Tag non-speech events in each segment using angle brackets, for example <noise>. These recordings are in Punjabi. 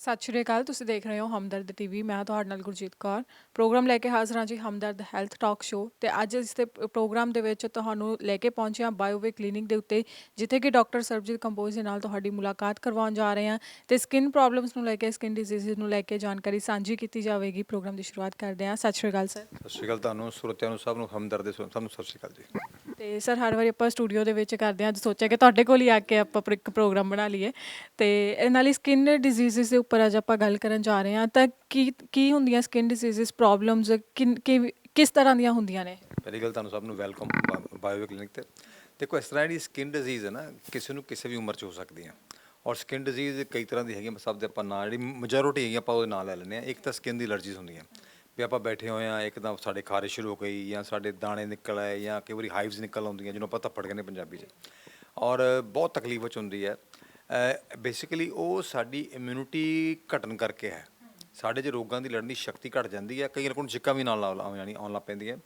ਸਤਿ ਸ਼੍ਰੀ ਅਕਾਲ, ਤੁਸੀਂ ਦੇਖ ਰਹੇ ਹੋ ਹਮਦਰਦ ਟੀਵੀ। ਮੈਂ ਤੁਹਾਡੇ ਨਾਲ ਗੁਰਜੀਤ ਕੌਰ। ਪ੍ਰੋਗਰਾਮ ਲੈ ਕੇ ਹਾਜ਼ਰ ਹਾਂ ਜੀ ਹਮਦਰਦ ਹੈਲਥ ਟਾਕ ਸ਼ੋ ਤੇ ਅੱਜ ਇਸ ਦੇ ਪ੍ਰੋਗਰਾਮ ਦੇ ਵਿੱਚ ਤੁਹਾਨੂੰ ਲੈ ਕੇ ਪਹੁੰਚੇ ਹਾਂ ਬਾਇਓਵੇ ਕਲੀਨਿਕ ਦੇ ਉੱਤੇ, ਜਿੱਥੇ ਕਿ ਡਾਕਟਰ ਸਰਬਜੀਤ ਕੰਬੋਜ ਦੇ ਨਾਲ ਤੁਹਾਡੀ ਮੁਲਾਕਾਤ ਕਰਵਾਉਣ ਜਾ ਰਹੇ ਹਾਂ ਤੇ ਸਕਿਨ ਪ੍ਰੋਬਲਮਸ ਨੂੰ ਲੈ ਕੇ, ਸਕਿਨ ਡਿਜ਼ੀਜ਼ਸ ਨੂੰ ਲੈ ਕੇ ਜਾਣਕਾਰੀ ਸਾਂਝੀ ਕੀਤੀ ਜਾਵੇਗੀ। ਪ੍ਰੋਗਰਾਮ ਦੀ ਸ਼ੁਰੂਆਤ ਕਰਦੇ ਹਾਂ। ਸਤਿ ਸ਼੍ਰੀ ਅਕਾਲ, ਸਰ। ਸਤਿ ਸ਼੍ਰੀ ਅਕਾਲ ਤੁਹਾਨੂੰ, ਸਰੋਤਿਆਂ ਨੂੰ, ਸਭ ਨੂੰ, ਹਮਦਰਦ ਦੇ ਸਭ ਨੂੰ ਸਤਿ ਸ਼੍ਰੀ ਅਕਾਲ ਜੀ। ਤੇ ਸਰ, ਹਰ ਵਾਰੀ ਆਪਾਂ ਸਟੂਡੀਓ ਦੇ ਵਿੱਚ ਕਰਦੇ ਹਾਂ, ਅੱਜ ਸੋਚਿਆ ਕਿ ਤੁਹਾਡੇ ਕੋਲ ਹੀ ਆ ਕੇ ਆਪਾਂ ਪਰ- ਇੱਕ ਪ੍ਰੋਗਰਾਮ ਬਣਾ ਲਈਏ। ਤੇ ਇਹ ਨਾਲ ਹੀ ਸਕਿਨ ਡਿਜ਼ੀਜ਼ਸ ਦੇ ਉੱਪਰ ਅੱਜ ਆਪਾਂ ਗੱਲ ਕਰਨ ਜਾ ਰਹੇ ਹਾਂ, ਤਾਂ ਕੀ ਕੀ ਹੁੰਦੀਆਂ ਸਕਿਨ ਡਿਜ਼ੀਜ਼ਸ ਪ੍ਰੋਬਲਮਸ ਕਿਸ ਤਰ੍ਹਾਂ ਦੀਆਂ ਹੁੰਦੀਆਂ ਨੇ? ਪਹਿਲੀ ਗੱਲ ਤੁਹਾਨੂੰ ਸਭ ਨੂੰ ਵੈਲਕਮ ਬਾਇਓ ਕਲੀਨਿਕ ਤੇ। ਦੇਖੋ, ਇਸ ਤਰ੍ਹਾਂ ਜਿਹੜੀ ਸਕਿਨ ਡਿਜ਼ੀਜ਼ ਹੈ ਨਾ, ਕਿਸੇ ਨੂੰ ਕਿਸੇ ਵੀ ਉਮਰ 'ਚ ਹੋ ਸਕਦੀ ਹੈ। ਔਰ ਸਕਿਨ ਡਿਜ਼ੀਜ਼ ਕਈ ਤਰ੍ਹਾਂ ਦੀ ਹੈਗੀ ਸਭ ਦੇ ਆਪਾਂ ਨਾਂ, ਜਿਹੜੀ ਮੈਜੋਰਿਟੀ ਹੈਗੀ, ਆਪਾਂ ਉਹਦੇ ਨਾਂ ਲੈ ਲੈਂਦੇ ਹਾਂ। ਇੱਕ ਤਾਂ ਸਕਿਨ ਦੀ ਅਲਰਜੀਜ਼ ਹੁੰਦੀਆਂ। ਵੀ ਆਪਾਂ ਬੈਠੇ ਹੋਏ ਆ ਇੱਕਦਮ ਸਾਡੇ ਖਾਰਿਸ਼ ਸ਼ੁਰੂ ਹੋ ਗਈ ਜਾਂ ਸਾਡੇ ਦਾਣੇ ਨਿਕਲ ਆਏ ਜਾਂ ਕਈ ਵਾਰੀ ਹਾਈਵਸ ਨਿਕਲ ਆਉਂਦੀਆਂ ਜਿਹਨੂੰ ਆਪਾਂ ਧੱਫੜ ਕਹਿੰਦੇ ਪੰਜਾਬੀ 'ਚ। ਔਰ ਬਹੁਤ ਤਕਲੀਫ ਵਿੱਚ ਹੁੰਦੀ ਹੈ। ਬੇਸਿਕਲੀ ਉਹ ਸਾਡੀ ਇਮਿਊਨਿਟੀ ਘਟਣ ਕਰਕੇ ਹੈ। ਸਾਡੇ 'ਚ ਰੋਗਾਂ ਦੀ ਲੜਨ ਦੀ ਸ਼ਕਤੀ ਘਟ ਜਾਂਦੀ ਹੈ। ਕਈ ਲੋਕਾਂ ਨੂੰ ਛਿੱਕਾਂ ਵੀ ਨਾਲ ਲਾ ਜਾਣੀ ਆਉਣ ਲੱਗ ਪੈਂਦੀ ਹੈ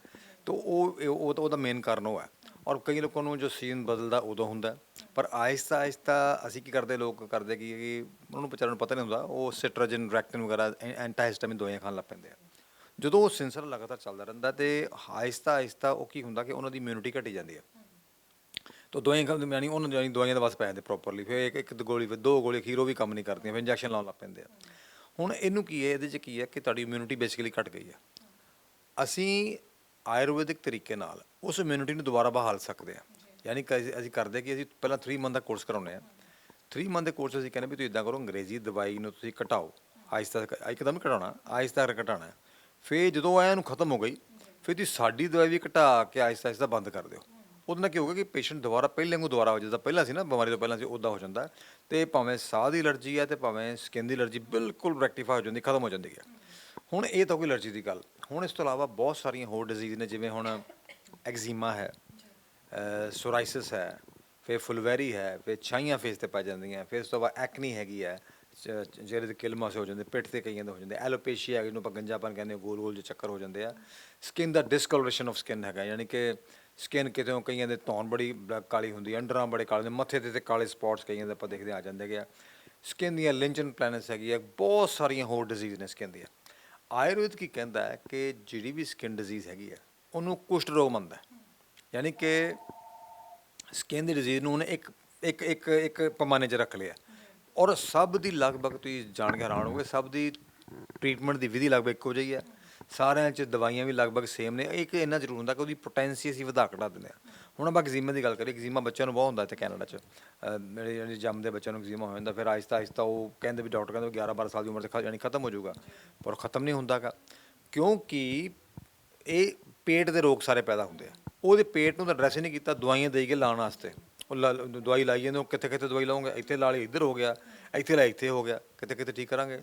ਤਾਂ ਉਹ ਇਹ- ਉਹ ਉਹਦਾ ਮੇਨ ਕਾਰਨ ਉਹ ਹੈ। ਔਰ ਕਈ ਲੋਕਾਂ ਨੂੰ ਜੋ ਸੀਜ਼ਨ ਬਦਲਦਾ ਉਦੋਂ ਹੁੰਦਾ ਪਰ ਆਹਿਸਤਾ ਆਇਸਤਾ ਅਸੀਂ ਕੀ ਕਰਦੇ, ਲੋਕ ਕਰਦੇ ਕਿ ਉਹਨਾਂ ਨੂੰ ਵਿਚਾਰਿਆਂ ਨੂੰ ਪਤਾ ਨਹੀਂ ਹੁੰਦਾ, ਉਹ ਸਿਟਰਜਨ ਰੈਕਟਨ ਵਗੈਰਾ ਐਂਟਾਹਿਸਟਾਮਿਨ ਦਵਾਈਆਂ ਖਾਣ ਲੱਗ ਪੈਂਦੇ ਆ। ਜਦੋਂ ਉਹ ਸਿਲਸਿਲਾ ਲਗਾਤਾਰ ਚੱਲਦਾ ਰਹਿੰਦਾ ਤੇ ਆਹਿਸਤਾ ਆਹਿਸਤਾ ਉਹ ਕੀ ਹੁੰਦਾ ਕਿ ਉਹਨਾਂ ਦੀ ਇਮਿਊਨਿਟੀ ਘਟੀ ਜਾਂਦੀ ਹੈ। ਤੋ ਦਵਾਈਆਂ ਖਾਂਦੇ ਯਾਨੀ ਉਹਨਾਂ ਯਾਨੀ ਦਵਾਈਆਂ ਦਾ ਬਸ ਪੈ ਜਾਂਦੇ ਪ੍ਰੋਪਰਲੀ ਫਿਰ ਇੱਕ ਇੱਕ ਗੋਲੀ, ਫਿਰ ਦੋ ਗੋਲੀ ਖੀਰੋ ਵੀ ਕੰਮ ਨਹੀਂ ਕਰਦੀਆਂ, ਫਿਰ ਇੰਜੈਕਸ਼ਨ ਲਾਉਣ ਲੱਗ ਪੈਂਦੇ ਆ। ਹੁਣ ਇਹਨੂੰ ਕੀ ਹੈ, ਇਹਦੇ 'ਚ ਕੀ ਹੈ ਕਿ ਤੁਹਾਡੀ ਇਮਿਊਨਿਟੀ ਬੇਸਿਕਲੀ ਘਟ ਗਈ ਹੈ। ਅਸੀਂ ਆਯੁਰਵੈਦਿਕ ਤਰੀਕੇ ਨਾਲ ਉਸ ਇਮਿਊਨਿਟੀ ਨੂੰ ਦੁਬਾਰਾ ਬਹਾਲ ਸਕਦੇ ਹਾਂ। ਯਾਨੀ ਕਿ ਅਸੀਂ- ਅਸੀਂ ਕਰਦੇ ਕਿ ਅਸੀਂ ਪਹਿਲਾਂ 3 ਮੰਥ ਦਾ ਕੋਰਸ ਕਰਾਉਂਦੇ ਆ 3 ਮੰਥ ਦੇ ਕੋਰਸ ਅਸੀਂ ਕਹਿੰਦੇ ਵੀ ਤੁਸੀਂ ਇਦਾਂ ਕਰੋ, ਅੰਗਰੇਜ਼ੀ ਦਵਾਈ ਨੂੰ ਤੁਸੀਂ ਘਟਾਓ। ਆਹਿਸਤਾ ਇੱਕਦਮ ਘਟਾਉਣਾ ਆਇਸਤਾ ਘਟਾਉਣਾ। ਫਿਰ ਜਦੋਂ ਐ ਖਤਮ ਹੋ ਗਈ, ਫਿਰ ਤੁਸੀਂ ਸਾਡੀ ਦਵਾਈ ਵੀ ਘਟਾ ਕੇ ਆਹਿਸਤਾ ਆਹਿਸਤਾ ਬੰਦ ਕਰ ਦਿਓ। ਉਹਦੇ ਨਾਲ ਕੀ ਹੋਊਗਾ ਕਿ ਪੇਸ਼ੈਂਟ ਦੁਬਾਰਾ ਪਹਿਲੇ ਵਾਂਗੂ ਦੁਬਾਰਾ ਹੋ ਜਾਂਦਾ। ਪਹਿਲਾਂ ਸੀ ਨਾ, ਬਿਮਾਰੀ ਤੋਂ ਪਹਿਲਾਂ ਸੀ ਉਦਾਂ ਹੋ ਜਾਂਦਾ। ਤੇ ਭਾਵੇਂ ਸਾਹ ਦੀ ਅਲਰਜੀ ਹੈ ਤੇ ਭਾਵੇਂ ਸਕਿਨ ਦੀ ਅਲਰਜੀ ਬਿਲਕੁਲ ਰੈਕਟੀਫਾਈ ਹੋ ਜਾਂਦੀ, ਖਤਮ ਹੋ ਜਾਂਦੀ ਹੈ ਹੁਣ ਇਹ ਤਾਂ ਕੋਈ ਅਲਰਜੀ ਦੀ ਗੱਲ। ਹੁਣ ਇਸ ਤੋਂ ਇਲਾਵਾ ਬਹੁਤ ਸਾਰੀਆਂ ਹੋਰ ਡਿਜ਼ੀਜ਼ ਨੇ, ਜਿਵੇਂ ਹੁਣ ਐਗਜ਼ੀਮਾ ਹੈ ਸੋਰਾਇਸਿਸ ਹੈ, ਫਿਰ ਫੁਲਵੈਰੀ ਹੈ, ਫਿਰ ਛਾਈਆਂ ਫੇਸ ਤੇ ਪੈ ਜਾਂਦੀਆਂ, ਫਿਰ ਇਸ ਤੋਂ ਬਾਅਦ ਐਕਨੀ ਹੈਗੀ ਹੈ। ਚ- ਜਿਹੜੇ ਕਿਲ ਕਿਲਮਾਸ ਹੋ ਜਾਂਦੇ ਪਿੱਠ ਤੇ ਕਈਆਂ ਦੇ ਹੋ ਜਾਂਦੇ ਐਲੋਪੇਸ਼ੀਆ ਜਿਹਨੂੰ ਆਪਾਂ ਗੰਜਾਪਨ ਕਹਿੰਦੇ ਹਾਂ, ਗੋਲ ਗੋਲ ਜਿਹੇ ਚੱਕਰ ਹੋ ਜਾਂਦੇ ਆ। ਸਕਿਨ ਦਾ ਡਿਸਕਲਰੇਸ਼ਨ ਆਫ ਸਕਿਨ ਹੈਗਾ ਯਾਨੀ ਕਿ ਸਕਿਨ ਕਿਤੇ ਕਈਆਂ ਦੇ ਧੌਣ ਬੜੀ ਕਾਲੀ ਹੁੰਦੀ ਹੈ ਅੰਡਰਾਂ ਬੜੇ ਕਾਲੇ ਨੇ ਮੱਥੇ ਤੇ ਤੇ ਕਾਲੇ ਸਪੌਟਸ ਕਈਆਂ ਦੇ ਆਪਾਂ ਦੇਖਦੇ ਆ ਜਾਂਦੇ ਗਿਆ ਸਕਿਨ ਦੀਆਂ ਲਿੰਚਨ ਪਲੈਨਸ ਹੈਗੀ ਆ ਬਹੁਤ ਸਾਰੀਆਂ ਹੋਰ ਡਿਜ਼ੀਜ਼ ਨੇ ਸਕਿਨ ਦੀਆਂ। ਆਯੁਰਵੇਦ ਕੀ ਕਹਿੰਦਾ ਹੈ ਕਿ ਜਿਹੜੀ ਵੀ ਸਕਿਨ ਡਿਜ਼ੀਜ਼ ਹੈਗੀ ਹੈ ਉਹਨੂੰ ਕੁਸ਼ਟ ਰੋਗ ਮੰਨਦਾ ਹੈ। ਯਾਨੀ ਕਿ ਸਕਿਨ ਦੀ ਡਿਜ਼ੀਜ਼ ਨੂੰ ਉਹਨੇ ਇੱਕ ਇੱਕ ਇੱਕ ਇੱਕ ਪੈਮਾਨੇ 'ਚ ਰੱਖ ਲਿਆ। ਔਰ ਸਭ ਦੀ ਲਗਭਗ ਤੁਸੀਂ ਜਾਣ ਕੇ ਹੈਰਾਨ ਹੋਗੇ ਸਭ ਦੀ ਟ੍ਰੀਟਮੈਂਟ ਦੀ ਵਿਧੀ ਲਗਭਗ ਇੱਕੋ ਜਿਹੀ ਹੈ। ਸਾਰਿਆਂ 'ਚ ਦਵਾਈਆਂ ਵੀ ਲਗਭਗ ਸੇਮ ਨੇ। ਇੱਕ ਇੰਨਾ ਜ਼ਰੂਰ ਹੁੰਦਾ ਕਿ ਉਹਦੀ ਪੋਟੈਂਸੀ ਅਸੀਂ ਵਧਾ ਘਟਾ ਦਿੰਦੇ ਹਾਂ। ਹੁਣ ਆਪਾਂ ਐਗਜ਼ੀਮਾ ਦੀ ਗੱਲ ਕਰੀਏ ਐਗਜ਼ੀਮਾ ਬੱਚਿਆਂ ਨੂੰ ਬਹੁਤ ਹੁੰਦਾ ਇੱਥੇ ਕੈਨੇਡਾ 'ਚ। ਮੇਰੇ ਜਿਹੜੇ ਜੰਮਦੇ ਬੱਚਿਆਂ ਨੂੰ ਐਗਜ਼ੀਮਾ ਹੋ ਜਾਂਦਾ, ਫਿਰ ਆਹਿਸਤਾ ਆਹਿਸਤਾ ਉਹ ਕਹਿੰਦੇ ਵੀ ਡਾਕਟਰ ਕਹਿੰਦੇ 11 12 ਸਾਲ ਦੀ ਉਮਰ 'ਚ ਖ- ਯਾਨੀ ਖਤਮ ਹੋ ਜਾਊਗਾ। ਪਰ ਖਤਮ ਨਹੀਂ ਹੁੰਦਾਗਾ ਕਿਉਂਕਿ ਇਹ ਪੇਟ ਦੇ ਰੋਗ ਸਾਰੇ ਪੈਦਾ ਹੁੰਦੇ ਆ। ਉਹਦੇ ਪੇਟ ਨੂੰ ਤਾਂ ਐਡਰੈਸ ਹੀ ਨਹੀਂ ਕੀਤਾ, ਦਵਾਈਆਂ ਦੇ ਕੇ ਲਾਉਣ ਵਾਸਤੇ। ਦਵਾਈ ਲਾਈ ਜਾਂਦੇ ਉਹ ਕਿੱਥੇ ਕਿੱਥੇ ਦਵਾਈ ਲਾਉਂਗੇ? ਇੱਥੇ ਲਾ ਲਈ, ਇੱਧਰ ਹੋ ਗਿਆ, ਇੱਥੇ ਲਾ ਇੱਥੇ ਹੋ ਗਿਆ ਕਿਤੇ ਕਿਤੇ ਠੀਕ ਕਰਾਂਗੇ?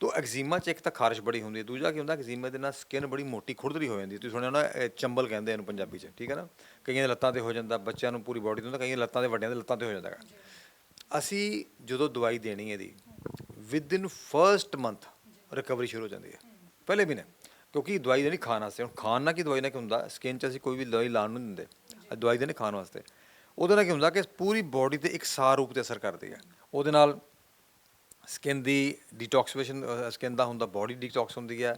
ਤੋ ਐਗਜ਼ੀਮਾ ਚ ਇੱਕ ਤਾਂ ਖਾਰਿਸ਼ ਬੜੀ ਹੁੰਦੀ ਹੈ, ਦੂਜਾ ਕੀ ਹੁੰਦਾ ਐਗਜ਼ੀਮਾ ਦੇ ਨਾਲ ਸਕਿਨ ਬੜੀ ਮੋਟੀ ਖੁਰਦਰੀ ਹੋ ਜਾਂਦੀ ਤੁਸੀਂ ਸੁਣਿਆ ਨਾ ਚੰਬਲ ਕਹਿੰਦੇ ਇਹਨੂੰ ਪੰਜਾਬੀ ਚ, ਠੀਕ ਹੈ ਨਾ? ਕਈਆਂ ਦੇ ਲੱਤਾਂ ਤੇ ਹੋ ਜਾਂਦਾ, ਬੱਚਿਆਂ ਨੂੰ ਪੂਰੀ ਬਾਡੀ 'ਤੇ ਹੁੰਦਾ, ਕਈਆਂ ਲੱਤਾਂ ਦੇ ਵੱਡਿਆਂ ਦੇ ਲੱਤਾਂ ਤੇ ਹੋ ਜਾਂਦਾ ਹੈਗਾ। ਅਸੀਂ ਜਦੋਂ ਦਵਾਈ ਦੇਣੀ ਹੈ ਦੀ within first month recovery ਸ਼ੁਰੂ ਹੋ ਜਾਂਦੀ ਹੈ, ਪਹਿਲੇ ਵੀ ਨੇ ਕਿਉਂਕਿ ਦਵਾਈ ਦੇਣੀ ਖਾਣ ਵਾਸਤੇ, ਹੁਣ ਖਾਣ ਨਾਲ ਕੀ ਦਵਾਈ ਨਾਲ ਕੀ ਹੁੰਦਾ ਸਕਿਨ 'ਚ ਅਸੀਂ ਕੋਈ ਵੀ ਦਵਾਈ ਲਾਉਣ ਨੂੰ ਨਹੀਂ ਦਿੰਦੇ ਦਵਾਈ ਦੇਣੀ ਖਾਣ ਵਾਸਤੇ। ਉਹਦੇ ਨਾਲ ਕੀ ਹੁੰਦਾ ਕਿ ਪੂਰੀ ਬਾਡੀ ਤੇ ਇੱਕ ਸਾਰ ਰੂਪ ਤੇ ਅਸਰ ਕਰਦੀ ਹੈ। ਉਹਦੇ ਨਾਲ ਸਕਿਨ ਦੀ ਡੀਟੌਕਸੀਫਿਕੇਸ਼ਨ ਸਕਿਨ ਦਾ ਹੁੰਦਾ ਬਾਡੀ ਡੀਟੌਕਸ ਹੁੰਦੀ ਹੈ।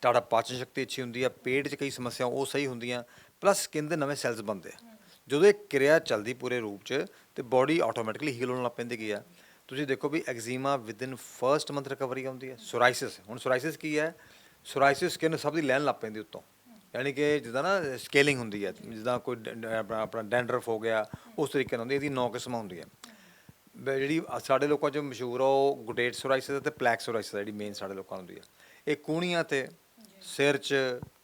ਤੁਹਾਡਾ ਪਾਚਨ ਸ਼ਕਤੀ ਅੱਛੀ ਹੁੰਦੀ ਹੈ, ਪੇਟ 'ਚ ਕਈ ਸਮੱਸਿਆ ਉਹ ਸਹੀ ਹੁੰਦੀਆਂ ਪਲੱਸ ਸਕਿਨ ਦੇ ਨਵੇਂ ਸੈਲਸ ਬਣਦੇ ਆ। ਜਦੋਂ ਇਹ ਕਿਰਿਆ ਚੱਲਦੀ ਪੂਰੇ ਰੂਪ 'ਚ ਤੇ ਬਾਡੀ ਆਟੋਮੈਟਿਕਲੀ ਹੀਲ ਹੋਣ ਲੱਗ ਪੈਂਦੀ ਕੀ ਆ ਤੁਸੀਂ ਦੇਖੋ ਵੀ eczema within first month recovery ਆਉਂਦੀ ਹੈ। ਸੋਰਾਇਸਿਸ ਹੁਣ ਸੋਰਾਇਸਿਸ ਕੀ ਹੈ? ਸੋਰਾਇਸਿਸ ਸਕਿਨ ਸਭ ਦੀ ਲੈਣ ਲੱਗ ਪੈਂਦੀ ਉੱਤੋਂ। ਯਾਨੀ ਕਿ ਜਿੱਦਾਂ ਨਾ ਸਕੇਲਿੰਗ ਹੁੰਦੀ ਹੈ, ਜਿੱਦਾਂ ਕੋਈ ਡ- ਆਪਣਾ ਆਪਣਾ ਡੈਂਡਰਫ ਹੋ ਗਿਆ, ਉਸ ਤਰੀਕੇ ਨਾਲ ਹੁੰਦੀ ਹੈ। ਇਹਦੀ ਨੌ ਕਿਸਮਾਂ ਹੁੰਦੀਆਂ ਬ- ਜਿਹੜੀ ਅ- ਸਾਡੇ ਲੋਕਾਂ 'ਚ ਮਸ਼ਹੂਰ ਆ, ਉਹ ਗੁਡੇਟ ਸੋਰਾਇਸਿਸ ਤੇ ਪਲੈਕ ਸੋਰਾਇਸਿਸ ਜਿਹੜੀ ਮੇਨ ਸਾਡੇ ਲੋਕਾਂ ਨੂੰ ਹੁੰਦੀ ਹੈ। ਇਹ ਕੂਣੀਆਂ ਤੇ ਸਿਰ 'ਚ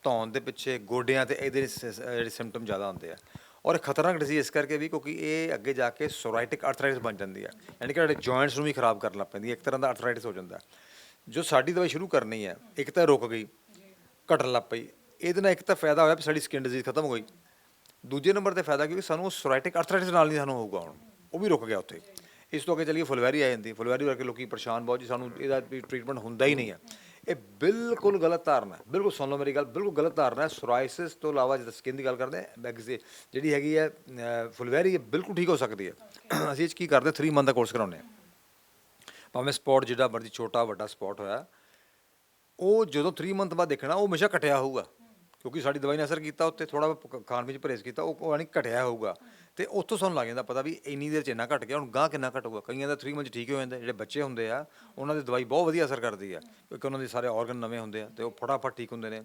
ਧੌਣ ਦੇ ਪਿੱਛੇ, ਗੋਡਿਆਂ ਤੇ ਇਹਦੇ ਸ- ਸ- ਜਿਹੜੇ ਸਿੰਪਟਮ ਜ਼ਿਆਦਾ ਹੁੰਦੇ ਆ। ਔਰ ਇਹ ਖਤਰਨਾਕ ਡਿਜ਼ੀਜ਼ ਇਸ ਕਰਕੇ ਵੀ ਕਿਉਂਕਿ ਇਹ ਅੱਗੇ ਜਾ ਕੇ ਸੋਰਾਇਟਿਕ ਆਰਥਰਾਈਟਿਸ ਬਣ ਜਾਂਦੀ ਹੈ ਯਾਨੀ ਕਿ ਸਾਡੇ ਜੁਆਇੰਟਸ ਨੂੰ ਵੀ ਖਰਾਬ ਕਰਨ ਲੱਗ ਪੈਂਦੀ ਹੈ ਇੱਕ ਤਰ੍ਹਾਂ ਦਾ ਆਰਥਰਾਈਟਿਸ ਹੋ ਜਾਂਦਾ। ਜੋ ਸਾਡੀ ਦਵਾਈ ਸ਼ੁਰੂ ਕਰਨੀ ਹੈ ਇੱਕ ਤਾਂ ਰੁਕ ਗਈ, ਘਟਣ ਲੱਗ ਪਈ ਇਹਦੇ ਨਾਲ ਇੱਕ ਤਾਂ ਫਾਇਦਾ ਹੋਇਆ ਵੀ ਸਾਡੀ ਸਕਿਨ ਡਿਜ਼ੀਜ਼ ਖਤਮ ਹੋ ਗਈ। ਦੂਜੇ ਨੰਬਰ ਤੇ ਫਾਇਦਾ ਕਿਉਂਕਿ ਸਾਨੂੰ ਸੋਰਾਇਟਿਕ ਆਰਥਰਾਈਟਿਸ ਨਾਲ ਨਹੀਂ ਸਾਨੂੰ ਹੋਊਗਾ ਹੁਣ, ਉਹ ਵੀ ਰੁਕ ਗਿਆ ਉੱਥੇ। ਇਸ ਤੋਂ ਅੱਗੇ ਚੱਲੀਏ, ਫੁਲਵੈਰੀ ਆ ਜਾਂਦੀ, ਫੁਲਵੈਰੀ ਕਰਕੇ ਲੋਕੀ ਪਰੇਸ਼ਾਨ ਬਹੁਤ ਜੀ, ਸਾਨੂੰ ਇਹਦਾ ਵੀ ਟ੍ਰੀਟਮੈਂਟ ਹੁੰਦਾ ਹੀ ਨਹੀਂ ਹੈ। ਇਹ ਬਿਲਕੁਲ ਗਲਤ ਧਾਰਨਾ ਹੈ, ਬਿਲਕੁਲ ਸੁਣ ਲਓ ਮੇਰੀ ਗੱਲ, ਬਿਲਕੁਲ ਗਲਤ ਧਾਰਨਾ ਹੈ। ਸੋਰਾਇਸਿਸ ਤੋਂ ਇਲਾਵਾ ਜਿੱਦਾਂ ਸਕਿਨ ਦੀ ਗੱਲ ਕਰਦੇ ਹਾਂ ਬੈਗਜ਼ੇ ਜਿਹੜੀ ਹੈਗੀ ਹੈ ਫੁਲਵੈਰੀ ਇਹ ਬਿਲਕੁਲ ਠੀਕ ਹੋ ਸਕਦੀ ਹੈ। <clears throat> ਅਸੀਂ ਇਹ 'ਚ ਕੀ ਕਰਦੇ 3 ਮੰਥ ਦਾ ਕੋਰਸ ਕਰਾਉਂਦੇ ਹਾਂ। ਭਾਵੇਂ ਸਪੌਟ ਜਿਹੜਾ ਮਰਜ਼ੀ ਛੋਟਾ ਵੱਡਾ ਸਪੌਟ ਹੋਇਆ, ਉਹ ਜਦੋਂ 3 ਮੰਥ ਬਾਅਦ ਦੇਖਣਾ, ਉਹ ਹਮੇਸ਼ਾ ਘਟਿਆ ਹੋਊਗਾ। ਕਿਉਂਕਿ ਸਾਡੀ ਦਵਾਈ ਨੇ ਅਸਰ ਕੀਤਾ, ਉੱਤੇ ਥੋੜਾ ਖਾਣ ਵਿੱਚ ਪਰਹੇਜ਼ ਕੀਤਾ, ਉਹ ਉਹ ਘਟਿਆ ਹੋਊਗਾ। ਤੇ ਉੱਥੋਂ ਸਾਨੂੰ ਲੱਗ ਜਾਂਦਾ ਪਤਾ ਵੀ ਇੰਨੀ ਦੇਰ ਚ ਇੰਨਾ ਘਟ ਗਿਆ, ਹੁਣ ਗਾਂ ਕਿੰਨਾ ਘਟੂਗਾ ਕਈਆਂ ਦਾ 3 ਮੰਥ ਠੀਕ ਹੋ ਜਾਂਦਾ, ਜਿਹੜੇ ਬੱਚੇ ਹੁੰਦੇ ਆ, ਉਹਨਾਂ ਦੀ ਦਵਾਈ ਬਹੁਤ ਵਧੀਆ ਅਸਰ ਕਰਦੀ ਆ, ਕਿਉਂਕਿ ਉਹਨਾਂ ਦੇ ਸਾਰੇ ਆਰਗਨ ਨਵੇਂ ਹੁੰਦੇ ਆ ਤੇ ਉਹ ਫਟਾਫਟ ਠੀਕ ਹੁੰਦੇ ਨੇ।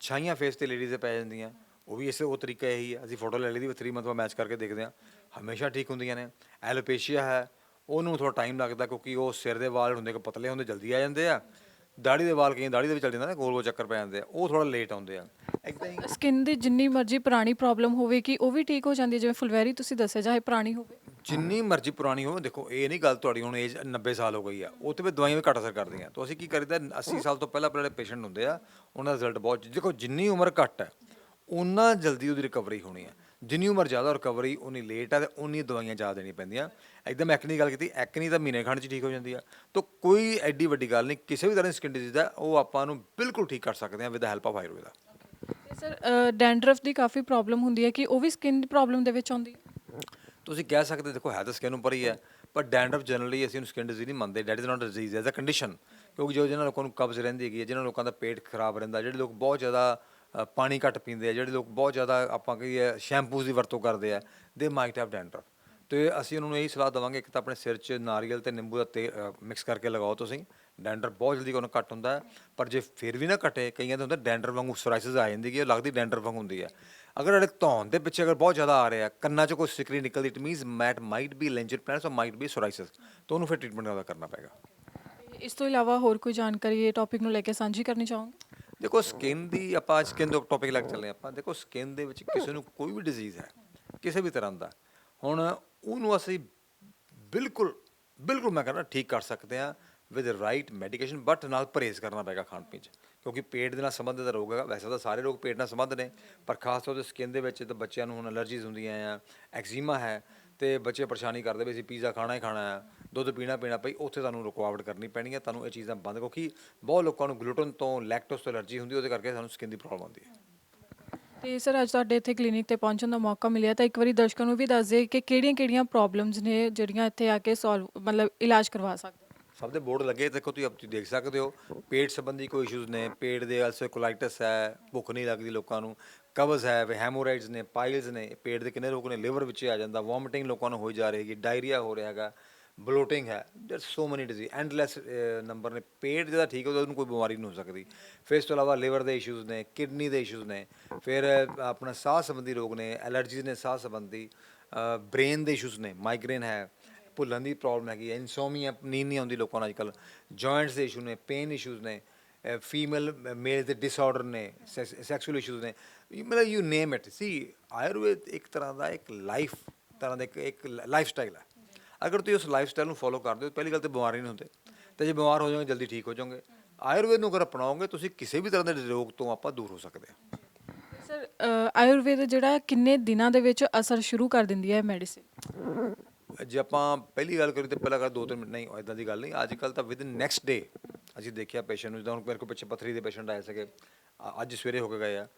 ਛਾਈਆਂ ਫੇਸ ਤੇ ਲੇਡੀਜ਼ ਦੇ ਪੈ ਜਾਂਦੀਆਂ, ਉਹ ਵੀ ਇਸੇ, ਉਹ ਤਰੀਕਾ ਇਹੀ ਹੈ ਅਸੀਂ ਫੋਟੋ ਲੈ ਲਈ ਦੀ 3 ਮੰਥ ਬਾਅਦ ਮੈਚ ਕਰਕੇ ਦੇਖਦੇ ਆ ਹਮੇਸ਼ਾ ਠੀਕ ਹੁੰਦੀਆਂ ਨੇ। ਐਲੋਪੇਸ਼ੀਆ ਹੈ, ਉਹਨੂੰ ਥੋੜਾ ਟਾਈਮ ਲੱਗਦਾ ਕਿਉਂਕਿ ਉਹ ਸਿਰ ਦੇ ਵਾਲ ਹੁੰਦੇ ਕਿ ਪਤਲੇ ਹੁੰਦੇ, ਜਲਦੀ ਆ ਜਾਂਦੇ ਆ। ਦਾੜੀ ਦੇ ਵਾਲ ਕਈ ਦਾੜੀ ਦੇ ਵਿੱਚ ਚੱਲ ਜਾਂਦਾ ਨਾ ਗੋਲ ਗੋਲ ਚੱਕਰ ਪੈ ਜਾਂਦੇ ਆ ਉਹ ਥੋੜਾ ਲੇਟ ਆਉਂਦੇ ਆ। ਇਦਾਂ ਹੀ ਸਕਿਨ ਦੀ ਜਿੰਨੀ ਮਰਜ਼ੀ ਪੁਰਾਣੀ ਪ੍ਰੋਬਲਮ ਹੋਵੇ ਕਿ ਉਹ ਵੀ ਠੀਕ ਹੋ ਜਾਂਦੀ ਹੈ ਜਿਵੇਂ ਫੁਲਵੈਰੀ ਤੁਸੀਂ ਦੱਸਿਆ ਚਾਹੇ ਪੁਰਾਣੀ ਹੋਵੇ। ਜਿੰਨੀ ਮਰਜ਼ੀ ਪੁਰਾਣੀ ਹੋਵੇ ਦੇਖੋ ਇਹ ਨਹੀਂ ਗੱਲ ਤੁਹਾਡੀ ਹੁਣ ਏਜ 90 ਸਾਲ ਹੋ ਗਈ ਆ ਉਹ ਤੇ ਵੀ ਦਵਾਈਆਂ ਵੀ ਘੱਟ ਅਸਰ ਕਰਦੀਆਂ। ਤਾਂ ਅਸੀਂ ਕੀ ਕਰੀਦਾ 80 ਸਾਲ ਤੋਂ ਪਹਿਲਾਂ ਪਹਿਲਾਂ ਜਿਹੜੇ ਪੇਸ਼ੈਂਟ ਹੁੰਦੇ ਆ ਉਹਨਾਂ ਦਾ ਰਿਜ਼ਲਟ ਬਹੁਤ ਦੇਖੋ ਜਿੰਨੀ ਉਮਰ ਘੱਟ ਹੈ ਉਨਾ ਜਲਦੀ ਉਹਦੀ ਰਿਕਵਰੀ ਹੋਣੀ ਹੈ ਜਿੰਨੀ ਉਮਰ ਜ਼ਿਆਦਾ ਰਿਕਵਰੀ ਉਨੀ ਲੇਟ ਹੈ ਤੇ ਉਨੀ ਦਵਾਈਆਂ ਜ਼ਿਆਦਾ ਦੇਣੀਆਂ ਪੈਂਦੀਆਂ। ਇੱਕਦਮ ਐਕਨੀ ਦੀ ਗੱਲ ਕੀਤੀ ਐਕਨੀ ਤਾਂ ਮਹੀਨੇ ਖੰਡ 'ਚ ਠੀਕ ਹੋ ਜਾਂਦੀ ਆ। ਤਾਂ ਕੋਈ ਐਡੀ ਵੱਡੀ ਗੱਲ ਨਹੀਂ ਕਿਸੇ ਵੀ ਤਰ੍ਹਾਂ ਦੀ ਸਕਿਨ ਡਿਜ਼ੀਜ਼ ਹੈ ਉਹ ਆਪਾਂ ਨੂੰ ਬਿਲਕੁਲ ਠੀਕ ਕਰ ਸਕਦੇ ਹਾਂ with help of Ayurveda sir dandruff ਦੀ ਕਾਫੀ ਪ੍ਰੋਬਲਮ ਹੁੰਦੀ ਹੈ ਕਿ ਉਹ ਵੀ ਸਕਿਨ ਦੀ ਪ੍ਰੋਬਲਮ ਦੇ ਵਿੱਚ ਆਉਂਦੀ ਹੈ? ਤੁਸੀਂ ਕਹਿ ਸਕਦੇ ਦੇਖੋ ਹੈ ਤਾਂ ਸਕਿਨ ਉੱਪਰ ਹੀ ਹੈ ਪਰ ਡੈਂਡਰਫ ਜਨਰਲੀ ਅਸੀਂ ਉਹਨੂੰ ਸਕਿਨ ਡਿਜ਼ੀਜ਼ ਨਹੀਂ ਮੰਨਦੇ that is not disease as a condition ਕਿਉਂਕਿ ਜੋ ਜਿਹਨਾਂ ਲੋਕਾਂ ਨੂੰ ਕਬਜ਼ ਰਹਿੰਦੀ ਹੈਗੀ ਹੈ ਜਿਹਨਾਂ ਲੋਕਾਂ ਦਾ ਪੇਟ ਖਰਾਬ ਰਹਿੰਦਾ ਜਿਹੜੇ ਲੋਕ ਬਹੁਤ ਜ਼ਿਆਦਾ ਅ, ਪਾਣੀ ਘੱਟ ਪੀਂਦੇ ਆ ਜਿਹੜੇ ਲੋਕ ਬਹੁਤ ਜ਼ਿਆਦਾ ਆਪਾਂ ਕਹੀਏ ਸ਼ੈਂਪੂਜ਼ ਦੀ ਵਰਤੋਂ ਕਰਦੇ ਆ ਦੇ ਮਾਈਟ ਹੈਵ ਡੈਂਡਰਫ ਤੇ ਅਸੀਂ ਉਹਨਾਂ ਨੂੰ ਇਹੀ ਸਲਾਹ ਦਵਾਂਗੇ ਇੱਕ ਤਾਂ ਆਪਣੇ ਸਿਰ 'ਚ ਨਾਰੀਅਲ ਤੇ ਨਿੰਬੂ ਦਾ ਤੇਲ ਮਿਕਸ ਕਰਕੇ ਲਗਾਓ ਤੁਸੀਂ ਡੈਂਡਰ ਬਹੁਤ ਜਲਦੀ ਉਹਨੂੰ ਘੱਟ ਹੁੰਦਾ ਹੈ ਪਰ ਜੇ ਫਿਰ ਵੀ ਨਾ ਘਟੇ ਕਈਆਂ ਦੇ ਹੁੰਦਾ ਡੈਂਡਰ ਵਾਂਗੂ ਸੋਰਾਇਸਿਸ ਆ ਜਾਂਦੀ ਹੈ ਉਹ ਲੱਗਦੀ ਡੈਂਡਰ ਵਾਂਗ ਹੁੰਦੀ ਹੈ। ਅਗਰ ਸਾਡੇ ਧੌਣ ਦੇ ਪਿੱਛੇ ਅਗਰ ਬਹੁਤ ਜ਼ਿਆਦਾ ਆ ਰਿਹਾ ਕੰਨਾਂ 'ਚ ਕੋਈ ਸਿਕਰੀ ਨਿਕਲਦੀ it means mat might be lichen planus or might be psoriasis ਤਾਂ ਉਹਨੂੰ ਫਿਰ ਟ੍ਰੀਟਮੈਂਟ ਉਹਦਾ ਕਰਨਾ ਪਏਗਾ। ਇਸ ਤੋਂ ਇਲਾਵਾ ਹੋਰ ਕੋਈ ਜਾਣਕਾਰੀ ਇਹ ਟੌਪਿਕ ਨੂੰ ਲੈ ਕੇ ਸਾਂਝੀ ਕਰਨੀ ਚਾਹੋਗੇ? ਦੇਖੋ ਸਕਿਨ ਦੀ ਆਪਾਂ ਸਕਿਨ ਦੇ ਟੌਪਿਕ ਲੱਗ ਚੱਲੇ ਆਪਾਂ। ਦੇਖੋ ਸਕਿਨ ਦੇ ਵਿੱਚ ਕਿਸੇ ਨੂੰ ਕੋਈ ਵੀ ਡਿਜ਼ੀਜ਼ ਹੈ, ਕਿਸੇ ਵੀ ਤਰ੍ਹਾਂ ਦਾ, ਹੁਣ ਉਹਨੂੰ ਅਸੀਂ ਬਿਲਕੁਲ ਬਿਲਕੁਲ ਮੈਂ ਕਹਿੰਦਾ ਠੀਕ ਕਰ ਸਕਦੇ ਆ ਵਿਦ ਰਾਈਟ ਮੈਡੀਕੇਸ਼ਨ ਬਟ ਨਾਲ ਪਰਹੇਜ਼ ਕਰਨਾ ਪਏਗਾ ਖਾਣ ਪੀਣ 'ਚ। ਕਿਉਂਕਿ ਪੇਟ ਦੇ ਨਾਲ ਸੰਬੰਧਿਤ ਰੋਗ ਹੈਗਾ। ਵੈਸੇ ਤਾਂ ਸਾਰੇ ਰੋਗ ਪੇਟ ਨਾਲ ਸੰਬੰਧ ਨੇ, ਪਰ ਖਾਸ ਤੌਰ ਤੇ ਸਕਿਨ ਦੇ ਵਿੱਚ ਤਾਂ ਬੱਚਿਆਂ ਨੂੰ ਹੁਣ ਅਲਰਜੀਜ਼ ਹੁੰਦੀਆਂ ਆ ਐਕਜ਼ੀਮਾ ਹੈ ਤੇ ਬੱਚੇ ਪਰੇਸ਼ਾਨੀ ਕਰਦੇ ਵੀ ਅਸੀਂ ਪੀਜ਼ਾ ਖਾਣਾ ਹੀ ਖਾਣਾ ਆ ਦੁੱਧ ਪੀਣਾ ਪੀਣਾ ਪਈ ਉੱਥੇ ਤੁਹਾਨੂੰ ਰੁਕਾਵਟ ਕਰਨੀ ਪੈਣੀ ਹੈ ਤੁਹਾਨੂੰ ਇਹ ਚੀਜ਼ਾਂ ਬੰਦ ਕਿਉਂਕਿ ਬਹੁਤ ਲੋਕਾਂ ਨੂੰ ਗਲੂਟਨ ਤੋਂ ਲੈਕਟੋਸ ਤੋਂ ਅਲਰਜੀ ਹੁੰਦੀ ਉਹਦੇ ਕਰਕੇ ਸਾਨੂੰ ਸਕਿਨ ਦੀ ਪ੍ਰੋਬਲਮ ਆਉਂਦੀ ਹੈ। ਤੇ ਸਰ ਅੱਜ ਤੁਹਾਡੇ ਇੱਥੇ ਕਲੀਨਿਕ ਤੇ ਪਹੁੰਚਣ ਦਾ ਮੌਕਾ ਮਿਲਿਆ ਤਾਂ ਇੱਕ ਵਾਰੀ ਦਰਸ਼ਕਾਂ ਨੂੰ ਵੀ ਦੱਸ ਦੇ ਕਿ ਕਿਹੜੀਆਂ-ਕਿਹੜੀਆਂ ਪ੍ਰੋਬਲਮਸ ਨੇ ਜਿਹੜੀਆਂ ਇੱਥੇ ਆ ਕੇ ਸੋਲਵ ਮਤਲਬ ਇਲਾਜ ਕਰਵਾ ਸਕਦੇ ਸਭ ਦੇ ਬੋਰਡ ਲੱਗੇ ਦੇਖੋ ਤੁਸੀਂ ਆਪ ਤੁਸੀਂ ਦੇਖ ਸਕਦੇ ਹੋ ਪੇਟ ਸੰਬੰਧੀ ਕੋਈ ਇਸ਼ੂਜ਼ ਨੇ ਪੇਟ ਦੇ ਅਲਸਰ ਕੋਲਾਈਟਸ ਹੈ ਭੁੱਖ ਨਹੀਂ ਲੱਗਦੀ ਲੋਕਾਂ ਨੂੰ ਕਬਜ਼ ਹੈ ਹੈਮੋਰਾਇਡਸ ਨੇ ਪਾਈਲਸ ਨੇ, ਪੇਟ ਦੇ ਕਿੰਨੇ ਰੋਗ ਨੇ ਲਿਵਰ ਵਿੱਚ ਆ ਜਾਂਦਾ ਵੋਮਿਟਿੰਗ ਲੋਕਾਂ ਨੂੰ ਹੋਈ ਜਾ ਰਹੀ ਹੈ ਡਾਇਰੀਆ ਹੋ ਰਿਹਾ ਹੈਗਾ ਬਲੋਟਿੰਗ ਹੈ there so many disease endless number ਨੇ, ਪੇਟ ਜਿਹਦਾ ਠੀਕ ਹੋਵੇ ਉਹਨੂੰ ਕੋਈ ਬਿਮਾਰੀ ਨਹੀਂ ਹੋ ਸਕਦੀ, ਫਿਰ ਇਸ ਤੋਂ ਇਲਾਵਾ ਲਿਵਰ ਦੇ ਇਸ਼ੂਜ਼ ਨੇ ਕਿਡਨੀ ਦੇ ਇਸ਼ੂਜ਼ ਨੇ, ਫਿਰ ਆਪਣਾ ਸਾਹ ਸੰਬੰਧੀ ਰੋਗ ਨੇ ਐਲਰਜੀਜ਼ ਨੇ ਸਾਹ ਸੰਬੰਧੀ ਬ੍ਰੇਨ ਦੇ ਇਸ਼ੂਜ਼ ਨੇ ਮਾਈਗ੍ਰੇਨ ਹੈ, ਭੁੱਲਣ ਦੀ ਪ੍ਰੋਬਲਮ ਹੈਗੀ ਹੈ ਇਨਸੋਮੀਆ ਨੀਂਦ ਨਹੀਂ ਆਉਂਦੀ ਲੋਕਾਂ ਨੂੰ ਅੱਜਕੱਲ ਜੁਆਇੰਟਸ ਦੇ ਇਸ਼ੂ ਨੇ ਪੇਨ ਇਸ਼ੂਜ਼ ਨੇ ਫੀਮੇਲ ਮੇਲ ਦੇ ਡਿਸਆਰਡਰ ਨੇ ਸੈਕਸ਼ੂਅਲ ਇਸ਼ੂਜ਼ ਨੇ ਮਤਲਬ you name it see Ayurveda ਇੱਕ ਤਰ੍ਹਾਂ ਦਾ ਇੱਕ ਲਾਈਫ ਤਰ੍ਹਾਂ ਦਾ ਇੱਕ ਲਾਈਫ ਸਟਾਈਲ ਹੈ। ਅਗਰ ਤੁਸੀਂ ਉਸ ਲਾਈਫ ਸਟਾਈਲ ਨੂੰ ਫੋਲੋ ਕਰਦੇ ਹੋ ਪਹਿਲੀ ਗੱਲ ਤੇ ਬਿਮਾਰੀ ਨਹੀਂ ਹੁੰਦੇ। ਤੇ ਜੇ ਬਿਮਾਰ ਹੋ ਜਾਓਗੇ ਜਲਦੀ ਠੀਕ ਹੋ ਜਾਓਗੇ। ਆਯੁਰਵੇਦ ਨੂੰ ਅਗਰ ਅਪਣਾਓਗੇ ਤੁਸੀਂ ਕਿਸੇ ਵੀ ਤਰ੍ਹਾਂ ਦੇ ਰੋਗ ਤੋਂ ਆਪਾਂ ਦੂਰ ਹੋ ਸਕਦੇ ਹਾਂ। ਸਰ ਆਯੁਰਵੇਦ ਜਿਹੜਾ ਕਿੰਨੇ ਦਿਨਾਂ ਦੇ ਵਿੱਚ ਅਸਰ ਸ਼ੁਰੂ ਕਰ ਦਿੰਦੀ ਹੈ ਮੈਡੀਸਿਨ ਜੇ ਆਪਾਂ ਪਹਿਲੀ ਗੱਲ ਕਰੀਏ ਤਾਂ ਪਹਿਲਾਂ ਕਰ ਦੋ ਤਿੰਨ ਮਿੰਟ ਨਹੀਂ ਇਦਾਂ ਦੀ ਗੱਲ ਨਹੀਂ। ਅੱਜ ਕੱਲ ਤਾਂ ਵਿਦ ਨੈਕਸਟ ਡੇ ਅਸੀਂ ਦੇਖਿਆ ਪੇਸ਼ੈਂਟ ਨੂੰ, ਜਿੱਦਾਂ ਹੁਣ ਮੇਰੇ ਕੋਲ ਪਿੱਛੇ ਪੱਥਰੀ ਦੇ ਪੇਸ਼ੈਂਟ ਆਏ ਸੀਗੇ, ਅ- ਅੱਜ ਸਵੇਰੇ ਹੋ ਕੇ ਗਏ ਆ।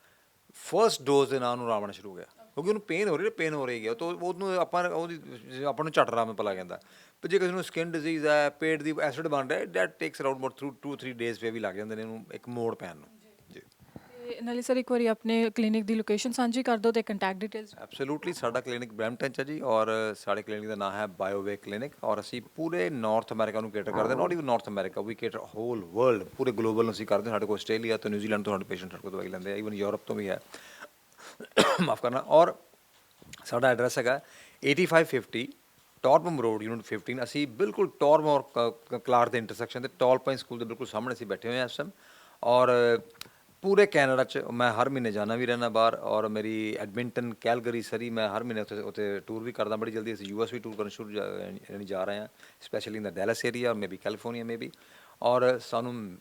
ਫਰਸਟ ਡੋਜ਼ ਦੇ ਨਾਲ ਉਹਨੂੰ ਰਾਵਣ ਸ਼ੁਰੂ ਹੋ ਗਿਆ। ਕਿਉਂਕਿ ਉਹਨੂੰ ਪੇਨ ਹੋ ਰਹੀ ਹੈ ਪੇਨ ਹੋ ਰਹੀ ਹੈ ਤਾਂ ਉਹਨੂੰ ਆਪਾਂ, ਉਹਦੀ, ਆਪਾਂ ਨੂੰ ਝਟ ਰਾਮ ਪਲਾ ਜਾਂਦਾ। ਪਰ ਜੇ ਕਿਸੇ ਨੂੰ ਸਕਿਨ ਡਿਜ਼ੀਜ਼ ਹੈ ਪੇਟ ਦੀ ਐਸਿਡ ਬਣ ਰਿਹਾ that takes around about 2 3 days ਫੇ ਵੀ ਲੱਗ ਜਾਂਦੇ ਨੇ ਇਹਨੂੰ ਇੱਕ ਮੋੜ ਪੈਣ ਨੂੰ। ਤੇ ਨਾਲੇ ਸਰ ਇੱਕ ਵਾਰੀ ਆਪਣੇ ਕਲੀਨਿਕ ਦੀ ਲੋਕੇਸ਼ਨ ਸਾਂਝੀ ਕਰ ਦਿਓ ਤੇ ਕੰਟੈਕਟ ਡਿਟੇਲਸ ਐਬਸੋਲੂਟਲੀ ਸਾਡਾ ਕਲੀਨਿਕ ਬ੍ਰੈਂਪਟਨ ਚ ਹੈ ਜੀ ਔਰ ਸਾਡੇ ਕਲੀਨਿਕ ਦਾ ਨਾਮ ਹੈ ਬਾਇਓਵੇ ਕਲੀਨਿਕ ਔਰ ਅਸੀਂ ਪੂਰੇ ਨਾਰਥ ਅਮਰੀਕਾ ਨੂੰ ਕੇਟਰ ਕਰਦੇ ਹਾਂ ਨਾਟ ਇਵਨ ਨਾਰਥ ਅਮਰੀਕਾ ਵੀ ਕੇਟਰ ਹੋਲ ਵਰਲਡ ਪੂਰੇ ਗਲੋਬਲ ਨੂੰ ਅਸੀਂ ਕਰਦੇ ਹਾਂ। ਸਾਡੇ ਕੋਲ ਆਸਟ੍ਰੇਲੀਆ ਤੋਂ ਨਿਊਜ਼ੀਲੈਂਡ ਤੋਂ ਸਾਡੇ ਪੇਸ਼ੈਂਟ ਸਾਡੇ ਕੋਲ ਦਵਾਈ ਲੈਂਦੇ ਆ ਇਵਨ ਯੂਰਪ ਤੋਂ ਵੀ ਹੈ ਮਾਫ ਕਰਨਾ, ਔਰ ਸਾਡਾ ਐਡਰੈਸ ਹੈਗਾ 8550 ਟੌਰਪਮ ਰੋਡ ਯੂਨਿਟ 15 ਅਸੀਂ ਬਿਲਕੁਲ ਟੌਰਮ ਔਰ ਕਲਾਰ ਦੇ ਇੰਟਰਸੈਕਸ਼ਨ ਤੇ ਟੌਲ ਪਾਈਨ ਸਕੂਲ ਦੇ ਬਿਲਕੁਲ ਸਾਹਮਣੇ ਅਸੀਂ ਬੈਠੇ ਹੋਏ ਹਾਂ ਇਸ ਟਾਈਮ ਔਰ ਪੂਰੇ ਕੈਨੇਡਾ ਚ ਮੈਂ ਹਰ ਮਹੀਨੇ ਜਾਣਾ ਵੀ ਰਹਿਣਾ ਬਾਹਰ ਔਰ ਮੇਰੀ ਐਡਮਿੰਟਨ ਕੈਲਗਰੀ ਸਰੀ ਮੈਂ ਹਰ ਮਹੀਨੇ ਉੱਥੇ ਉੱਥੇ ਟੂਰ ਵੀ ਕਰਦਾ ਬੜੀ ਜਲਦੀ। ਅਸੀਂ ਯੂਐਸ ਵੀ ਟੂਰ ਕਰਨ ਸ਼ੁਰੂ ਜਾ- ਯਾਨੀ ਜਾ ਰਹੇ ਹਾਂ specially in the Dallas area maybe California maybe ਔਰ ਸਾਨੂੰ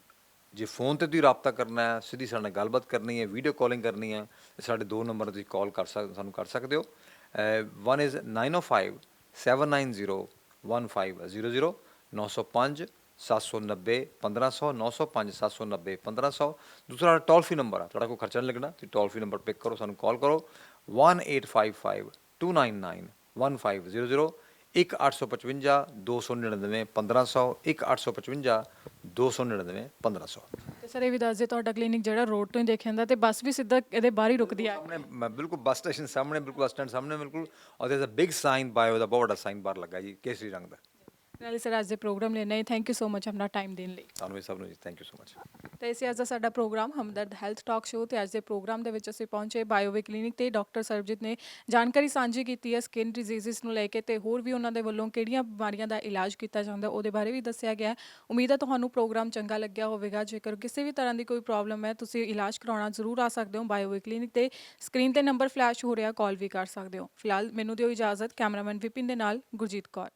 ਜੇ ਫੋਨ ਤੇ ਤੁਸੀਂ ਰਾਬਤਾ ਕਰਨਾ ਹੈ, ਸਿੱਧੀ ਸਾਡੇ ਨਾਲ ਗੱਲਬਾਤ ਕਰਨੀ ਹੈ ਵੀਡੀਓ ਕਾਲਿੰਗ ਕਰਨੀ ਹੈ, ਸਾਡੇ ਦੋ ਨੰਬਰ ਤੁਸੀਂ ਕਾਲ ਕਰ ਸਕ, ਸਾਨੂੰ ਕਰ ਸਕਦੇ ਹੋ। ਵਨ ਇਜ਼ 905 790 1500 905 790 1500 905 790 1500 ਦੂਸਰਾ ਟੋਲ ਫ੍ਰੀ ਨੰਬਰ ਆ ਤੁਹਾਡਾ ਕੋਈ ਖਰਚਾ ਨਹੀਂ ਲੱਗਣਾ ਤੁਸੀਂ ਟੋਲ ਫ੍ਰੀ ਨੰਬਰ ਪਿਕ ਕਰੋ ਸਾਨੂੰ ਕਾਲ ਕਰੋ। 1855 299 1500 1855 299 1500 1855 299 1500 ਤੇ ਸਰ ਇਹ ਵੀ ਦੱਸ ਦਿਓ ਤੁਹਾਡਾ ਕਲੀਨਿਕ ਜਿਹੜਾ ਰੋਡ ਤੋਂ ਹੀ ਦੇਖਿਆ ਜਾਂਦਾ ਤੇ ਬੱਸ ਵੀ ਸਿੱਧਾ ਇਹਦੇ ਬਾਹਰ ਹੀ ਰੁਕਦੀ ਆ। ਸਾਹਮਣੇ ਮੈਂ ਬਿਲਕੁਲ ਬੱਸ ਸਟੇਸ਼ਨ ਸਾਹਮਣੇ ਬਿਲਕੁਲ ਬੱਸ ਸਟੈਂਡ ਸਾਹਮਣੇ ਬਿਲਕੁਲ। ਔਰ there a big sign Bio ਦਾ ਬਹੁਤ ਵੱਡਾ ਸਾਈਨ ਬਾਹਰ ਲੱਗਾ ਜੀ ਕੇਸਰੀ ਰੰਗ ਦਾ। ਨਾਲੇ ਸਰ ਅੱਜ ਦੇ ਪ੍ਰੋਗਰਾਮ ਲੈਣਾ ਹੈ। ਥੈਂਕ ਯੂ ਸੋ ਮਚ ਆਪਣਾ ਟਾਈਮ ਦੇਣ ਲਈ। ਤੁਹਾਨੂੰ ਵੀ ਸਭ ਨੂੰ ਜੀ ਥੈਂਕ ਯੂ ਸੋ ਮਚ ਤੇ ਇਸੇ ਅੱਜ ਦਾ ਸਾਡਾ programme Hamdard health talk show ਤੇ ਅੱਜ ਦੇ ਪ੍ਰੋਗਰਾਮ ਦੇ ਵਿੱਚ ਅਸੀਂ ਪਹੁੰਚੇ ਬਾਇਓਵੇ ਕਲੀਨਿਕ ਤੇ ਡਾਕਟਰ ਸਰਬਜੀਤ ਨੇ ਜਾਣਕਾਰੀ ਸਾਂਝੀ ਕੀਤੀ ਹੈ ਸਕਿਨ ਡਿਜ਼ੀਜ਼ਸ ਨੂੰ ਲੈ ਕੇ ਤੇ ਹੋਰ ਵੀ ਉਹਨਾਂ ਦੇ ਵੱਲੋਂ ਕਿਹੜੀਆਂ ਬਿਮਾਰੀਆਂ ਦਾ ਇਲਾਜ ਕੀਤਾ ਜਾਂਦਾ ਉਹਦੇ ਬਾਰੇ ਵੀ ਦੱਸਿਆ ਗਿਆ ਹੈ। ਉਮੀਦ ਹੈ ਤੁਹਾਨੂੰ ਪ੍ਰੋਗਰਾਮ ਚੰਗਾ ਲੱਗਿਆ ਹੋਵੇਗਾ। ਜੇਕਰ ਕਿਸੇ ਵੀ ਤਰ੍ਹਾਂ ਦੀ ਕੋਈ ਪ੍ਰੋਬਲਮ ਹੈ ਤੁਸੀਂ ਇਲਾਜ ਕਰਾਉਣਾ ਜ਼ਰੂਰ ਆ ਸਕਦੇ ਹੋ ਬਾਇਓਵੇ ਕਲੀਨਿਕ ਤੇ। ਸਕਰੀਨ ਤੇ ਨੰਬਰ ਫਲੈਸ਼ ਹੋ ਰਿਹਾ ਕਾਲ ਵੀ ਕਰ ਸਕਦੇ ਹੋ। ਫਿਲਹਾਲ ਮੈਨੂੰ ਦਿਓ ਇਜਾਜ਼ਤ। ਕੈਮਰਾਮੈਨ ਵਿਪਿਨ ਦੇ ਨਾਲ ਗੁਰਜੀਤ ਕੌਰ।